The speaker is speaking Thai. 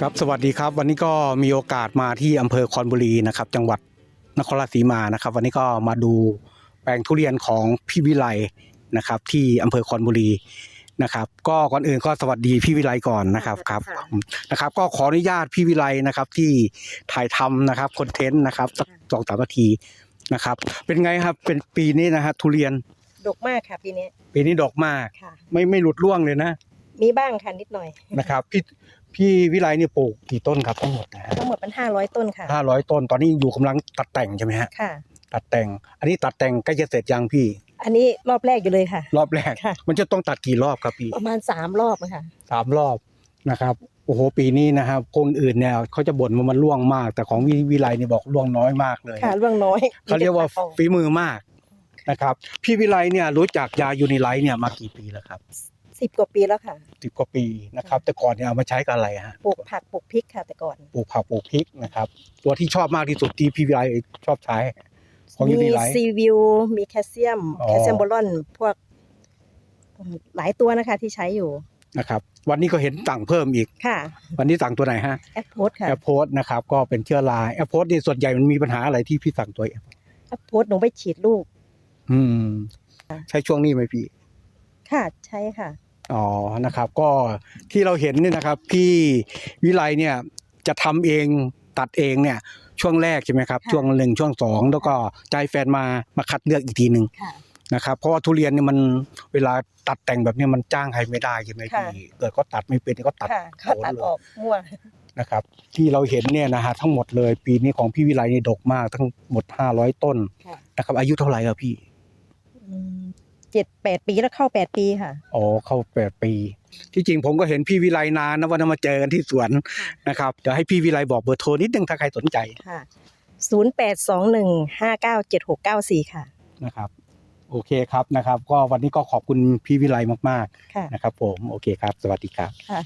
ครับสวัสดีครับ วันนี้ก็มีโอกาสมาที่อำเภอคอนบุรีนะครับ จังหวัดนครราชสีมานะครับ วันนี้ก็มาดูแปลงทุเรียนของพี่วิไลนะครับ ที่อำเภอคอนบุรีนะครับ ก็ก่อนอื่นก็สวัสดีพี่วิไลก่อนนะครับครับค่ะนะครับ ก็ขออนุญาตพี่วิไลนะครับที่ถ่ายทำนะครับคอนเทนต์นะครับสักสองสามนาทีนะครับ เป็นไงครับเป็นปีนี้นะฮะทุเรียนดกมากค่ะปีนี้ปีนี้ดอกมาก ค่ะ ไม่ไม่หลุดร่วงเลยนะ มีบ้างค่ะนิดหน่อยนะครับพี่ พี่วิไลเนี่ยปลูกกี่ต้นครับทั้งหมดนะฮะทั้งหมดเป็นห้าร้อยต้นค่ะห้าร้อยต้นตอนนี้อยู่กำลังตัดแต่งใช่ไหมฮะค่ะ ตัดแต่ง อันนี้ตัดแต่งใกล้จะเสร็จยังพี่ อันนี้รอบแรกอยู่เลยค่ะ รอบแรก ค่ะ มันจะต้องตัดกี่รอบครับพี่ประมาณสามรอบอะค่ะ สามรอบนะครับโอ้โหปีนี้นะครับคนอื่นเนี่ยเขาจะบ่นว่ามันร่วงมาก แต่ของวิวิไลเนี่ยบอกร่วงน้อยมากเลยค่ะเรื่องน้อยเขาเรียกว่ามีแต่ฝีมือมากนะครับ พี่วิไลเนี่ยรู้จักยายูนิไลท์เนี่ยมากี่ปีแล้วครับ สิบกว่าปีแล้วค่ะสิบกว่าปีนะครับแต่ก่อนเนี่ยเอามาใช้กับอะไรฮะปลูกผักปลูกพริกค่ะแต่ก่อนปลูกผักปลูกพริกนะครับ ตัวที่ชอบมากที่สุดที่พี่วิไลชอบใช้ ของมี Unilight ซีวิวมีแคลเซียมอ๋อแคลเซียมโบรอนพวกอืมหลายตัวนะคะที่ใช้อยู่นะครับ วันนี้ก็เห็นสั่งเพิ่มอีกค่ะ วันนี้สั่งตัวไหนฮะแอปโพสค่ะแอปโพสนะครับ ก็เป็นเชื้อราแอปโพสนี่ส่วนใหญ่มันมีปัญหาอะไรที่พี่สั่งตัวเองแอปโพสหนูไปฉีดลูก อืม ใช่ช่วงนี้ไหมพี่ค่ะใช่ค่ะ อ๋อนะครับก็ที่เราเห็นเนี่ยนะครับพี่วิไลเนี่ยจะทำเองตัดเองเนี่ยช่วงแรกใช่ไหมครับค่ะช่วงหนึ่งช่วงสองแล้วก็ใจแฟนมามาคัดเลือกอีกทีหนึ่งค่ะนะครับเพราะว่าทุเรียนเนี่ยมันเวลาตัดแต่งแบบเนี้ยมันจ้างใครไม่ได้ใช่ไหมค่ะพี่เกิดก็ตัดไม่เป็นก็ตัดค่ะเขาตัดออกมั่วนะครับ ที่เราเห็นเนี่ยนะฮะทั้งหมดเลย ปีนี้ของพี่วิไลนี่ดกมากทั้งหมดห้าร้อยต้นค่ะนะครับ อายุเท่าไหร่ครับพี่ เจ็ดแปดปีแล้วเข้าแปดปีค่ะ อ๋อเข้าแปดปี ที่จริงผมก็เห็นพี่วิไลนานนะวันนั้นมาเจอกันที่สวนค่ะนะครับเดี๋ยวให้พี่วิไลบอกเบอร์โทรนิดนึงถ้าใครสนใจค่ะศูนย์แปดสองหนึ่งห้าเก้าเจ็ดหกเก้าสี่ค่ะนะครับโอเคครับนะครับ ก็วันนี้ก็ขอบคุณพี่วิไลมากค่ะๆนะครับ ผมโอเคครับ สวัสดีครับค่ะ